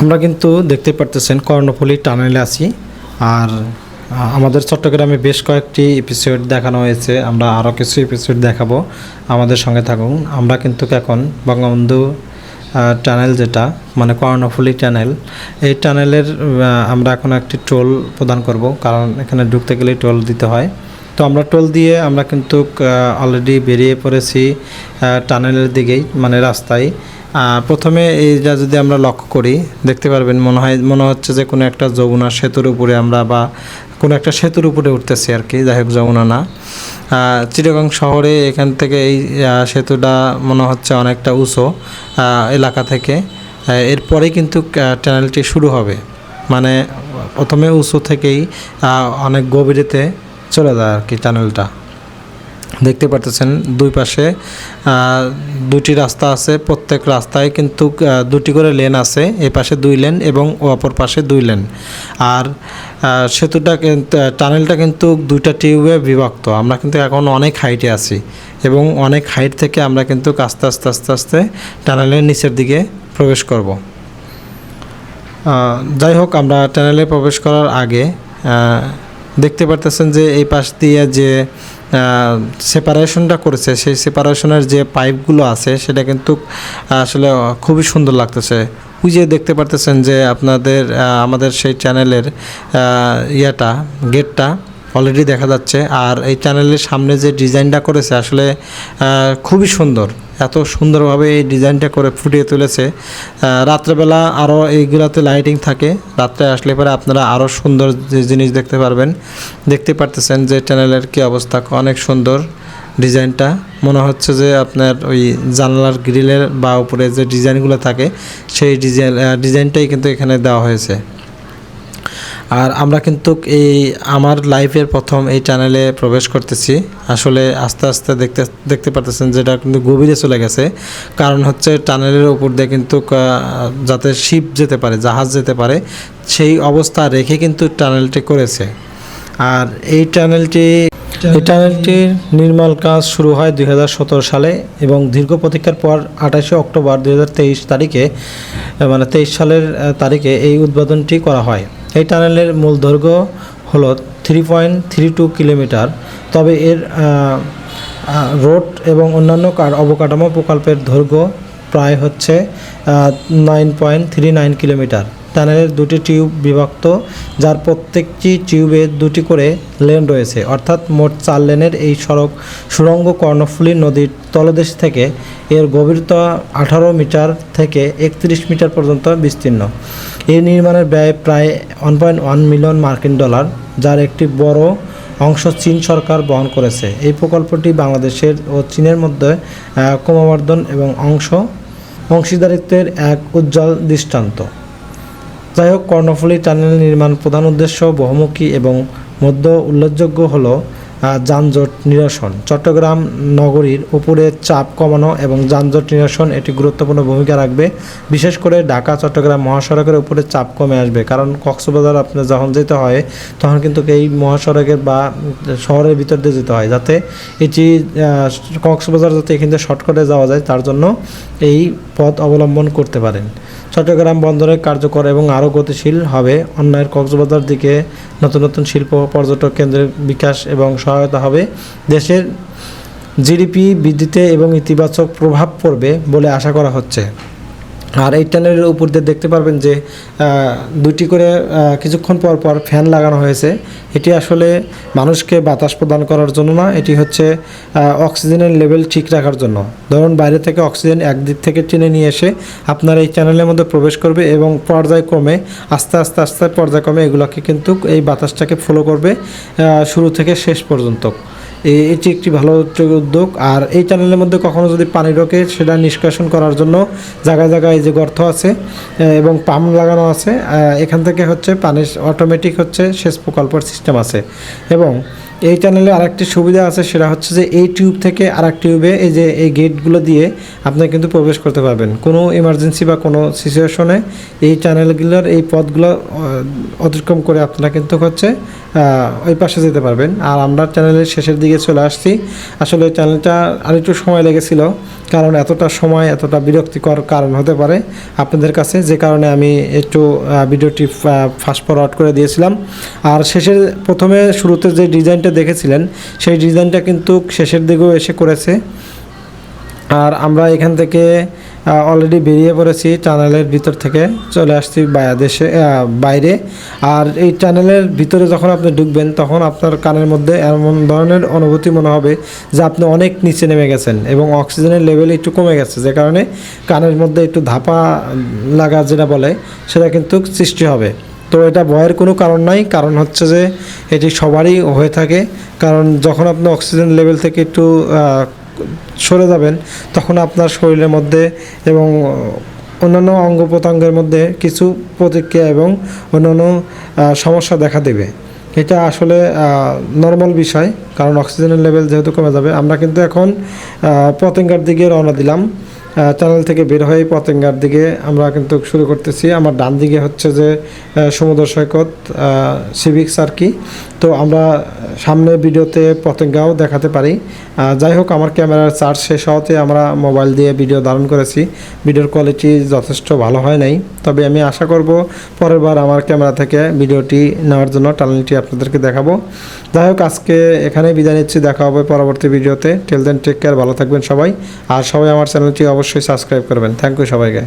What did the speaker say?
আমরা কিন্তু দেখতে পারতেছেন কর্ণফুলী টানেলে আছি। আর আমাদের চট্টগ্রামে বেশ কয়েকটি এপিসোড দেখানো হয়েছে। আমরা আরও কিছু এপিসোড দেখাবো। আমাদের সঙ্গে থাকুন। আমরা কিন্তু এখন বঙ্গবন্ধু টানেল যেটা মানে কর্ণফুলী টানেল, এই টানেলের আমরা এখন একটি টোল প্রদান করব। কারণ এখানে ঢুকতে গেলে টোল দিতে হয়। তো আমরা টোল দিয়ে আমরা কিন্তু অলরেডি বেরিয়ে পড়েছি টানেলের দিকেই মানে রাস্তায়। প্রথমে এইটা যদি আমরা লক্ষ্য করি দেখতে পারবেন মনে হয় মনে হচ্ছে যে কোনো একটা যমুনা সেতুর উপরে আমরা বা কোনো একটা সেতুর উপরে উঠতেছি আর কি যাই হোক যমুনা না। চিটাগাং শহরে এখান থেকে এই সেতুটা মনে হচ্ছে অনেকটা উঁচু এলাকা থেকে। আহ, এরপরেই কিন্তু টানেলটি শুরু হবে। মানে প্রথমে উঁচু থেকেই অনেক গভীরেতে চলে যায় আর কি টানেলটা দেখতে পারতেছেন দুই পাশে দুটি রাস্তা আছে, প্রত্যেক রাস্তায় কিন্তু দুটি করে লেন আছে, এ পাশে দুই লেন এবং অপর পাশে দুই লেন। আর সেতুটা কিন্তু টানেলটা কিন্তু দুইটা টিউবে বিভক্ত। আমরা কিন্তু এখন অনেক হাইটে আছি এবং অনেক হাইট থেকে আমরা কিন্তু আস্তে আস্তে আস্তে আস্তে টানেলের নিচের দিকে প্রবেশ করব। যাই হোক, আমরা টানেলে প্রবেশ করার আগে দেখতে পারতেছেন যে এই পাশ দিয়ে যে সেপারেশনটা করেছে। সেই সেপারেশনের যে পাইপগুলো আছে, সেটা কিন্তু আসলে খুবই সুন্দর লাগতেছে। ওই দেখতে পারতেছেন যে আপনাদের আমাদের সেই চ্যানেলের ইয়েটা গেটটা অলরেডি দেখা যাচ্ছে। আর এই চ্যানেলের সামনে যে ডিজাইনটা করেছে, আসলে খুবই সুন্দর। এত সুন্দরভাবে এই ডিজাইনটা করে ফুটিয়ে তুলেছে। রাত্রেবেলা আরও এইগুলাতে লাইটিং থাকে। রাত্রে আসলে পরে আপনারা আরও সুন্দর জিনিস দেখতে পারবেন। দেখতে পারতেছেন যে চ্যানেলের কী অবস্থা, অনেক সুন্দর ডিজাইনটা। মনে হচ্ছে যে আপনার ওই জানলার গ্রিলের বা উপরে যে ডিজাইনগুলো থাকে, সেই ডিজাইন ডিজাইনটাই কিন্তু এখানে দেওয়া হয়েছে। আর আমরা কিন্তু এই আমার লাইফের প্রথম এই চ্যানেলে প্রবেশ করতেছি। আসলে আস্তে আস্তে দেখতে দেখতে পারতেছেন যেটা কিন্তু গভীরে চলে গেছে। কারণ হচ্ছে টানেলের উপর দিয়ে কিন্তু যাতে শিপ যেতে পারে, জাহাজ যেতে পারে, সেই অবস্থা রেখে কিন্তু টানেলটি করেছে। আর এই টানেলটি এই টানেলটির নির্মাণ কাজ শুরু হয় দুই হাজার সতেরো সালে এবং দীর্ঘ প্রতীক্ষার পর আঠাশে অক্টোবর দু হাজার তেইশ তারিখে মানে তেইশ সালের তারিখে এই উদ্বোধনটি করা হয়। এই টানেলের মূল দৈর্ঘ্য হলো three point three two kilometre. তবে এর রোড এবং অন্যান্য কার- অবকাঠামো প্রকল্পের দৈর্ঘ্য প্রায় হচ্ছে nine point three nine kilometre. টানেলের দুটি টিউব বিভক্ত, যার প্রত্যেকটি টিউবে দুটি করে লেন রয়েছে। অর্থাৎ মোট চার লেনের এই সড়ক সুড়ঙ্গ কর্ণফুলী নদীর তলদেশ থেকে এর গভীরতা আঠারো মিটার থেকে একত্রিশ মিটার পর্যন্ত বিস্তীর্ণ। এই নির্মাণের ব্যয় প্রায় ওয়ান পয়েন্ট ওয়ান মিলিয়ন মার্কিন ডলার, যার একটি বড় অংশ চীন সরকার বহন করেছে। এই প্রকল্পটি বাংলাদেশের ও চীনের মধ্যে ক্রমবর্ধন এবং অংশ, অংশীদারিত্বের এক উজ্জ্বল দৃষ্টান্ত। যাই হোক, কর্ণফুলী টানেল নির্মাণ প্রধান উদ্দেশ্য বহুমুখী এবং মধ্য উল্লেখযোগ্য হল যানজট নিরসন। চট্টগ্রাম নগরীর উপরে চাপ কমানো এবং যানজট নিরসন এটি গুরুত্বপূর্ণ ভূমিকা রাখবে। বিশেষ করে ঢাকা, চট্টগ্রাম মহাসড়কের উপরে চাপ কমে আসবে। কারণ কক্সবাজার আপনার যখন যেতে হয়, তখন কিন্তু এই মহাসড়কের বা শহরের ভিতর দিয়ে যেতে হয়, যাতে এটি কক্সবাজার যাতে এখান থেকে শর্টকাটে যাওয়া যায়, তার জন্য এই পথ অবলম্বন করতে পারেন। চট্টগ্রাম বন্দরে কার্যকর এবং আরও গতিশীল হবে অন্যায়ের কক্সবাজার দিকে নতুন নতুন শিল্প, পর্যটক কেন্দ্রের বিকাশ এবং সহায়তা হবে। দেশের জিডিপি বৃদ্ধিতে এবং ইতিবাচক প্রভাব পড়বে বলে আশা করা হচ্ছে। আর এই টানেলের উপর দিয়ে দেখতে পারবেন যে দুটি করে কিছুক্ষণ পর পর ফ্যান লাগানো হয়েছে। এটি আসলে মানুষকে বাতাস প্রদান করার জন্য না, এটি হচ্ছে অক্সিজেনের লেভেল ঠিক রাখার জন্য। ধরুন বাইরে থেকে অক্সিজেন একদিক থেকে টেনে নিয়ে এসে আপনার এই চ্যানেলের মধ্যে প্রবেশ করবে এবং পর্যায়ক্রমে, আস্তে আস্তে আস্তে পর্যায়ক্রমে এগুলোকে কিন্তু এই বাতাসটাকে ফলো করবে শুরু থেকে শেষ পর্যন্ত। এটি একটি ভালো উদ্যোগ- আর এই চ্যানেলের মধ্যে কখনো যদি পানি ঢোকে, সেটা নিষ্কাশন করার জন্য জায়গায় জায়গায় যে গর্ত আছে এবং পাম্প লাগানো আছে এখান থেকে হচ্ছে পানি অটোমেটিক হচ্ছে সেচ প্রকল্পের সিস্টেম আছে। এবং এই চ্যানেলে আরেকটি সুবিধা আছে, সেটা হচ্ছে যে এই টিউব থেকে আরেক টিউবে এই যে এই গেটগুলো দিয়ে আপনি কিন্তু প্রবেশ করতে পারবেন। কোনো ইমার্জেন্সি বা কোনো সিচুয়েশনে এই চ্যানেলগুলোর এই পথগুলো অতিক্রম করে আপনারা কিন্তু হচ্ছে ওই পাশে যেতে পারবেন। আর আমরা চ্যানেলের শেষের দিকে চলে আসছি। আসলে চ্যানেলটা আরেকটু সময় লেগেছিল, কারণ এতটা সময়, এতটা বিরক্তিকর কারণ হতে পারে আপনাদের কাছে। যে কারণে আমি একটু ভিডিওটি ফাস্ট ফরওয়ার্ড করে দিয়েছিলাম। আর শেষের, প্রথমে শুরুতে যে ডিজাইনটা দেখেছিলেন, সেই ডিজাইনটা কিন্তু শেষের দিকেও এসে করেছে। আর আমরা এখান থেকে অলরেডি বেরিয়ে পড়েছি টানেলের ভিতর থেকে, চলে আসছি দেশে বাইরে। আর এই টানেলের ভিতরে যখন আপনি ঢুকবেন, তখন আপনার কানের মধ্যে এমন ধরনের অনুভূতি মনে হবে যে আপনি অনেক নিচে নেমে গেছেন এবং অক্সিজেনের লেভেল একটু কমে গেছে, যে কারণে কানের মধ্যে একটু ধাপা লাগা যেটা বলে, সেটা কিন্তু সৃষ্টি হবে। তো এটা ভয়ের কোনো কারণ নাই, কারণ হচ্ছে যে এটি সবারই হয়ে থাকে। কারণ যখন আপনি অক্সিজেন লেভেল থেকে একটু সরে যাবেন, তখন আপনার শরীরের মধ্যে এবং অন্যান্য অঙ্গ প্রত্যঙ্গের মধ্যে কিছু প্রতিক্রিয়া এবং অন্যান্য সমস্যা দেখা দেবে। এটা আসলে নর্মাল বিষয়, কারণ অক্সিজেনের লেভেল যেহেতু কমে যাবে, আমরা কিন্তু এখন পতেঙ্গার দিকে রওনা দিলাম। চ্যানেল থেকে বের হয়ে পতেঙ্গার দিকে আমরা কিন্তু শুরু করতেছি। আমার ডান দিকে হচ্ছে যে সমুদ্র সৈকত সিভিক্স আর কি। তো আমরা সামনে ভিডিওতে পতেঙ্গাও দেখাতে পারি। যাই হোক, আমার ক্যামেরার চার্জ শেষ হওয়াতে আমরা মোবাইল দিয়ে ভিডিও ধারণ করেছি। ভিডিওর কোয়ালিটি যথেষ্ট ভালো হয় নাই। তবে আমি আশা করব পরের বার আমার ক্যামেরা থেকে ভিডিওটি নেওয়ার জন্য টানেলটি আপনাদেরকে দেখাবো। যাই হোক, আজকে এখানে বিদায় নিচ্ছি। দেখা হবে পরবর্তী ভিডিওতে। টেল দেন টেক কেয়ার ভালো থাকবেন সবাই। আর সবাই আমার চ্যানেলটি অবশ্যই সাবস্ক্রাইব করবেন। থ্যাংক ইউ সবাইকে।